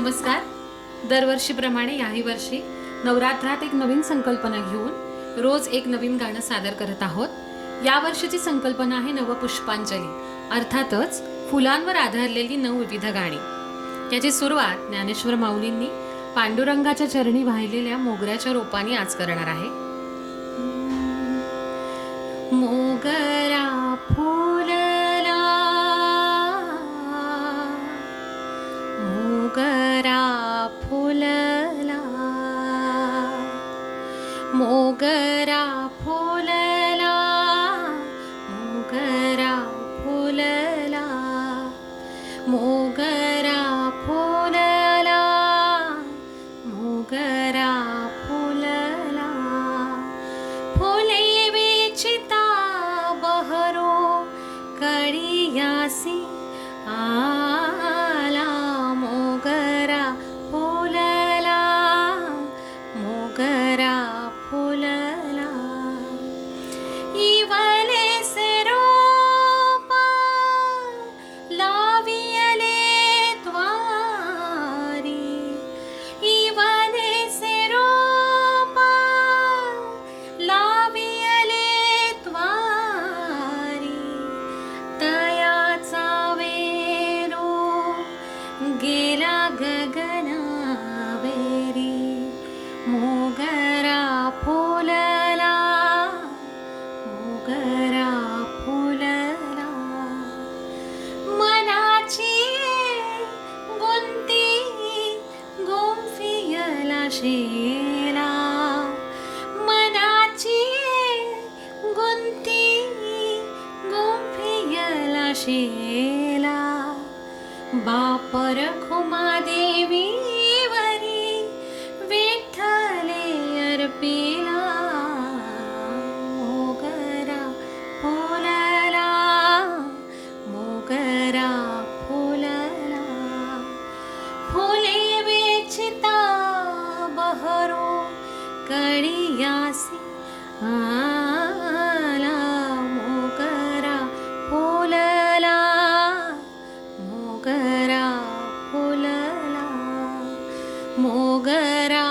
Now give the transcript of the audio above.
नमस्कार. दरवर्षीप्रमाणे याही वर्षी नवरात्रात एक नवीन संकल्पना घेऊन रोज एक नवीन गाणं सादर करत आहोत. या वर्षीची संकल्पना आहे नवपुष्पांजली अर्थातच फुलांवर आधारलेली नवविविध गाणी. याची सुरुवात ज्ञानेश्वर माऊलींनी पांडुरंगाच्या चरणी वाहिलेल्या मोगऱ्याच्या रोपाने आज करणार आहे. मोगरा फुलला मोगरा फुलला मोगरा फुलला मोगरा फुलला मोगरा फुलला फुले वेचिता बहरो कडियासी आला गोंफियला मनाची गुंती गुंफियला शेला बापर खुमा देवी आला मोगरा फुलला मोगरा फुलला मोगरा